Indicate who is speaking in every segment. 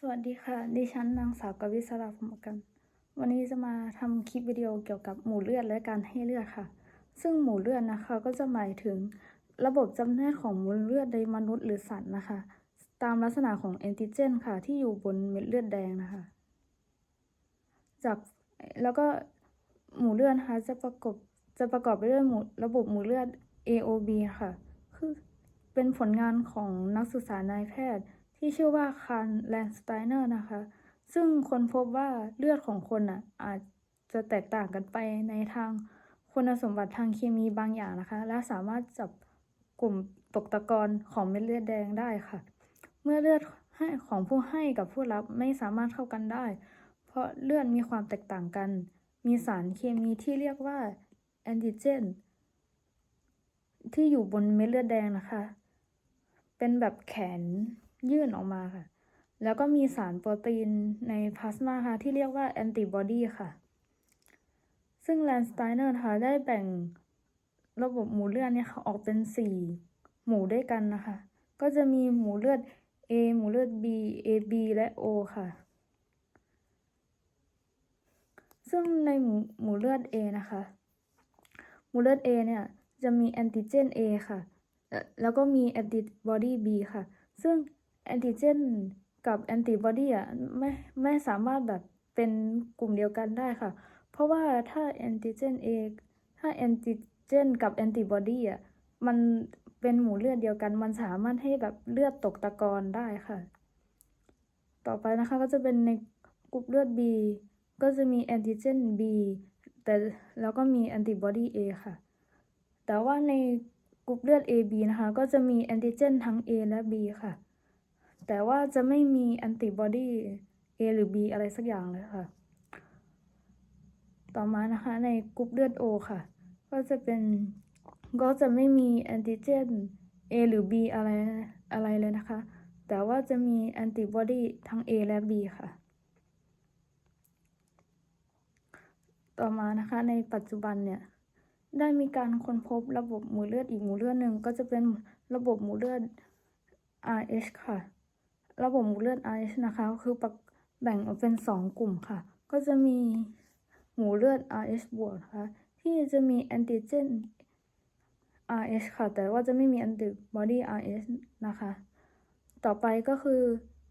Speaker 1: สวัสดีค่ะ ดิฉันนางสาวกวิศราพรมกัน วันนี้จะมาทำคลิปวิดีโอเกี่ยวกับหมู่เลือดและการให้เลือดค่ะ ซึ่งหมู่เลือดนะคะก็จะหมายถึงระบบจำแนกของมวลเลือดในมนุษย์หรือสัตว์นะคะ ตามลักษณะของแอนติเจนค่ะ ที่อยู่บนเม็ดเลือดแดงนะคะ จากแล้วก็หมู่เลือดนะคะจะประกอบจะประกอบไปด้วยหมู่ระบบหมู่เลือด AOB ค่ะ คือเป็นผลงานของนักศึกษานายแพทย์ ที่ชื่อว่าคาร์แลนสไตเนอร์นะคะ ซึ่งคนพบว่าเลือดของคนอะอาจจะแตกต่างกันไปในทางคุณสมบัติทางเคมีบางอย่างนะคะ และสามารถจับกลุ่มตกตะกอนของเม็ดเลือดแดงได้ค่ะ เมื่อเลือดให้ของผู้ให้กับผู้รับไม่สามารถเข้ากันได้ เพราะเลือดมีความแตกต่างกัน มีสารเคมีที่เรียกว่าแอนติเจนที่อยู่บนเม็ดเลือดแดงนะคะ เป็นแบบแขน ยื่นออกมาค่ะ แล้วก็มีสารโปรตีนในพลาสมาค่ะที่เรียกว่าแอนติบอดีค่ะ ซึ่งแลนสไตเนอร์นะคะได้แบ่งระบบหมู่เลือดเนี่ยค่ะออกเป็นสี่หมู่ด้วยกันนะคะ ก็จะมีหมู่เลือด A หมู่เลือด B AB และ O ค่ะ ซึ่งในหมู่หมู่เลือด A นะคะ หมู่เลือด A เนี่ยจะมีแอนติเจน A ค่ะ แล้วก็มีแอนติบอดี B ค่ะ ซึ่ง แอนติเจนกับแอนติบอดีอะไม่ไม่สามารถแบบเป็นกลุ่มเดียวกันได้ค่ะ เพราะว่าถ้าแอนติเจน A ถ้าแอนติเจนกับแอนติบอดีอะมันเป็นหมู่เลือดเดียวกัน มันสามารถให้แบบเลือดตกตะกอนได้ค่ะ ต่อไปนะคะก็จะเป็นในกลุ่มเลือด B ก็จะมีแอนติเจน B แต่แล้วก็มีแอนติบอดี A ค่ะ แต่ว่าในกลุ่มเลือด AB นะคะ ก็จะมีแอนติเจนทั้ง A และ B ค่ะ แต่ว่าจะไม่มีแอนติบอดี A หรือ B อะไรสักอย่างเลยค่ะ ต่อมานะคะในกลุ่มเลือด O ค่ะ ก็จะเป็นก็จะไม่มีแอนติเจน A หรือ B อะไรอะไรเลยนะคะ แต่ว่าจะมีแอนติบอดีทั้ง A และ B ค่ะ ต่อมานะคะในปัจจุบันเนี่ย ได้มีการค้นพบระบบหมู่เลือดอีกหมู่เลือดหนึ่งก็จะเป็นระบบหมู่เลือด RH ค่ะ ระบบหมู่เลือด RH นะคะก็คือแบ่งออกเป็นสองกลุ่มค่ะ ก็จะมีหมู่เลือด RH บวกนะคะ ที่จะมีแอนติเจน RH ค่ะ แต่ว่าจะไม่มีแอนติบอดี RH นะคะ ต่อไปก็คือ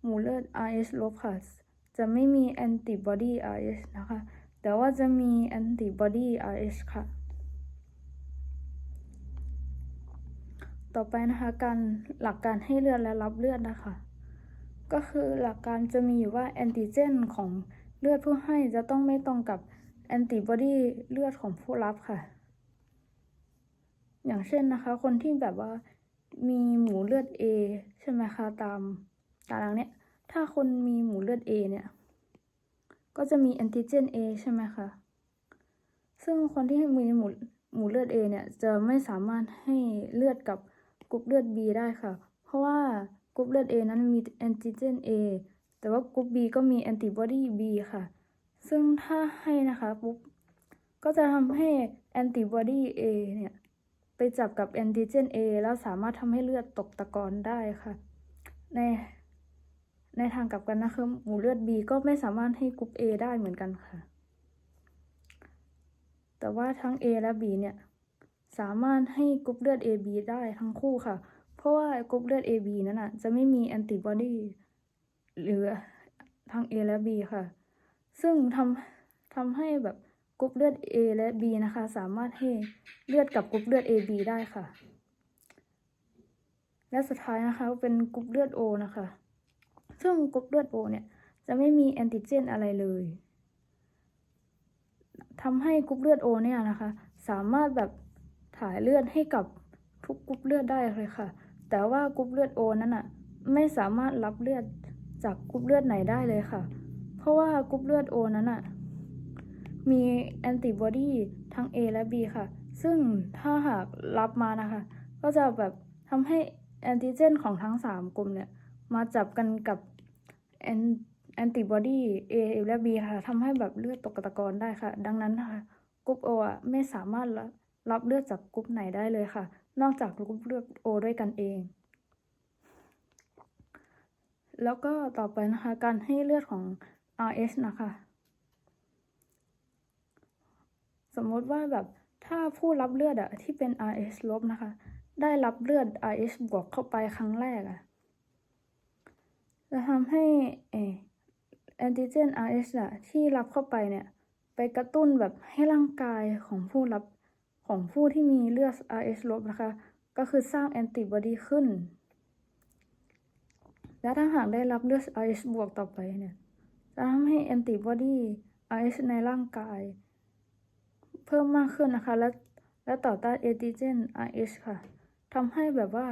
Speaker 1: หมู่เลือด RH ลบค่ะ จะไม่มีแอนติบอดี RH นะคะ แต่ว่าจะมีแอนติบอดี RH ค่ะ ต่อไปนะคะ การหลักการให้เลือดและรับเลือดนะคะ ก็คือหลักการจะมีอยู่ว่าแอนติเจนของเลือดผู้ให้จะต้องไม่ตรงกับแอนติบอดีเลือดของผู้รับค่ะ อย่างเช่นนะคะ คนที่แบบว่ามีหมูเลือด A ใช่ไหมคะตามตารางเนี้ย ถ้าคนมีหมูเลือด A เนี่ย ก็จะมีแอนติเจน A ใช่ไหมคะ ซึ่งคนที่มีหมูหมูเลือด A เนี่ยจะไม่สามารถให้เลือดกับกรุ๊ปเลือด B ได้ค่ะ เพราะว่า กรุ๊ปเลือด A นั้นมีแอนติเจน A แต่ว่ากรุ๊ป B ก็มีแอนติบอดี B ค่ะ ซึ่งถ้าให้นะคะปุ๊บก็จะทำให้แอนติบอดี A เนี่ย ไปจับกับแอนติเจน A แล้วสามารถทำให้เลือดตกตะกอนได้ค่ะ ในในทางกลับกันนะคะหมู่เลือด B ก็ไม่สามารถให้กรุ๊ป A ได้เหมือนกันค่ะ แต่ว่าทั้ง A และ B เนี่ย สามารถให้กรุ๊ปเลือด AB ได้ทั้งคู่ค่ะ ราะว่ากรุ๊ปเลือด AB นั้นอะ จะไม่มีแอนติบอดีหรือทั้ง A และ B ค่ะ ซึ่งทำทำให้แบบกรุ๊ปเลือด A และ B นะคะ สามารถให้เลือดกับกรุ๊ปเลือด AB ได้ค่ะ และสุดท้ายนะคะเป็นกรุ๊ปเลือด O นะคะ ซึ่งกรุ๊ปเลือด O เนี่ย จะไม่มีแอนติเจนอะไรเลยทำให้กรุ๊ปเลือด O เนี่ยนะคะ สามารถแบบถ่ายเลือดให้กับทุกกรุ๊ปเลือดได้เลยค่ะ แต่ว่ากรุ๊ปเลือด O นั้นอะไม่สามารถรับเลือดจากกรุ๊ปเลือดไหนได้เลยค่ะ เพราะว่ากรุ๊ปเลือด O นั้นอะมีแอนติบอดีทั้ง A และ B ค่ะ ซึ่งถ้าหากรับมานะคะ ก็จะแบบทำให้แอนติเจนของทั้ง 3 กลุ่มเนี่ย มาจับกันกับแอนแอนติบอดี A และ B ค่ะทำให้แบบเลือดตกตะกอนได้ค่ะ ดังนั้นนะคะกรุ๊ป O อะไม่สามารถรับเลือดจากกรุ๊ปไหนได้เลยค่ะ นอกจากกรุ๊ปเลือด O ด้วยกันเอง แล้วก็ต่อไปนะคะ การให้เลือดของ RS นะคะ สมมติว่าแบบถ้าผู้รับเลือดอะที่เป็น RS ลบนะคะ ได้รับเลือด RS บวกเข้าไปครั้งแรกอะจะทำให้แอนติเจน RS อะที่รับเข้าไปเนี่ย ไปกระตุ้นแบบให้ร่างกายของผู้รับ ของผู้ที่มีเลือด RS ลบนะคะ ก็คือสร้างแอนติบอดีขึ้น และถ้าหากได้รับเลือด RS บวกต่อไปเนี่ยจะทำให้แอนติบอดี RS ในร่างกาย เพิ่มมากขึ้นนะคะ และและต่อต้านเอติเจน RH ค่ะทำให้แบบว่า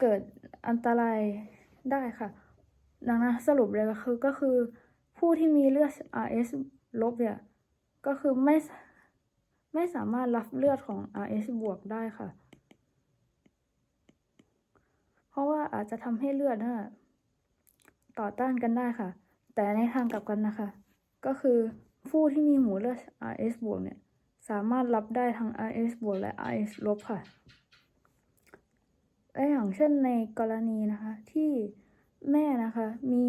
Speaker 1: เกิดอันตรายได้ค่ะ ดังนั้นสรุปเลยก็คือก็คือผู้ที่มีเลือด RH ลบเนี่ย ก็คือไม่ ไม่สามารถรับเลือดของ RH บวกได้ค่ะ เพราะว่าอาจจะทำให้เลือดน่ะต่อต้านกันได้ค่ะ แต่ในทางกลับกันนะคะ ก็คือผู้ที่มีหมู่เลือด RS บวกเนี่ยสามารถรับได้ทั้ง RS บวกและ RS ลบค่ะและอย่างเช่นในกรณีนะคะที่แม่นะคะมี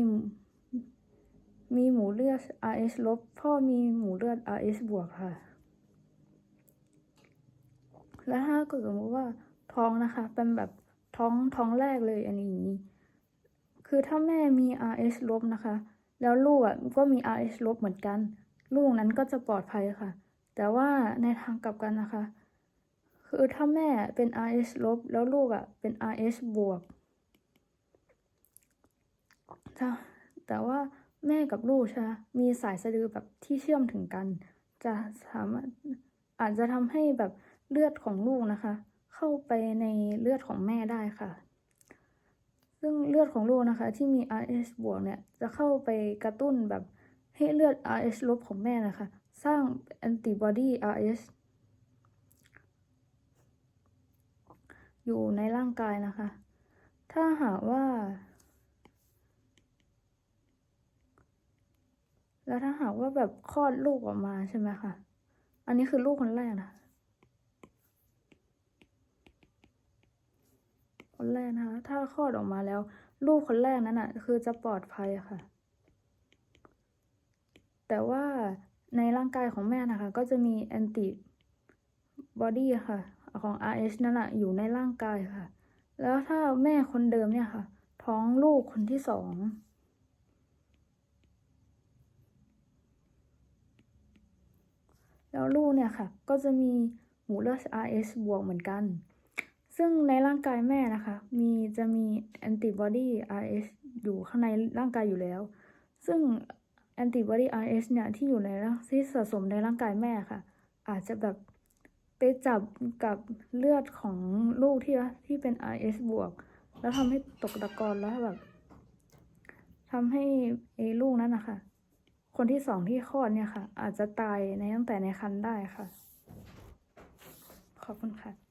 Speaker 1: มีหมูเลือด RS ลบ พ่อมีหมูเลือด RS บวกค่ะ และถ้าเกิดสมมติว่าท้องนะคะ เป็นแบบท้องท้องแรกเลยอันนี้ คือถ้าแม่มี RH ลบนะคะ แล้วลูกอะก็มี RH ลบเหมือนกัน ลูกนั้นก็จะปลอดภัยค่ะ แต่ว่าในทางกลับกันนะคะ คือถ้าแม่เป็น RH ลบแล้วลูกอะเป็น RH บวกถ้าแต่ว่าแม่กับลูกใช่มมีสายสะดือแบบที่เชื่อมถึงกัน จะสามารถอาจจะทำให้แบบ เลือดของลูกนะคะ เข้าไปในเลือดของแม่ได้ค่ะ ซึ่งเลือดของลูกนะคะ ที่มี RH บวกเนี่ยจะเข้าไปกระตุ้นแบบให้เลือด RH ลบของแม่นะคะ สร้างแอนติบอดี RH อยู่ในร่างกายนะคะ ถ้าหากว่า แล้วถ้าหากว่าแบบคลอดลูกออกมาใช่ไหมคะ อันนี้คือลูกคนแรกนะ คนแรกนะคะ ถ้าคลอดออกมาแล้ว ลูกคนแรกนั้นอะ คือจะปลอดภัยค่ะ แต่ว่าในร่างกายของแม่นะคะ ก็จะมีแอนติบอดีค่ะ ของ RH นั่นแหะอยู่ในร่างกายค่ะ แล้วถ้าแม่คนเดิมเนี่ยค่ะ ท้องลูกคนที่สองแล้วลูกเนี่ยค่ะ ก็จะมีหมู่เลือด RH บวกเหมือนกัน ซึ่งในร่างกายแม่นะคะ มีจะมีแอนติบอดี RH อยู่ข้างในร่างกายอยู่แล้ว ซึ่งแอนติบอดี RH เนี่ยที่อยู่ในร่างที่สะสมในร่างกายแม่ค่ะ อาจจะแบบไปจับกับเลือดของลูกที่ที่เป็น RH บวก แล้วทำให้ตกตะกอนแล้วแบบทำให้ไอ้ลูกนั้นนะคะคนที่สองที่คลอดเนี่ยค่ะ อาจจะตายในตั้งแต่ในครรภ์ได้ค่ะ ขอบคุณค่ะ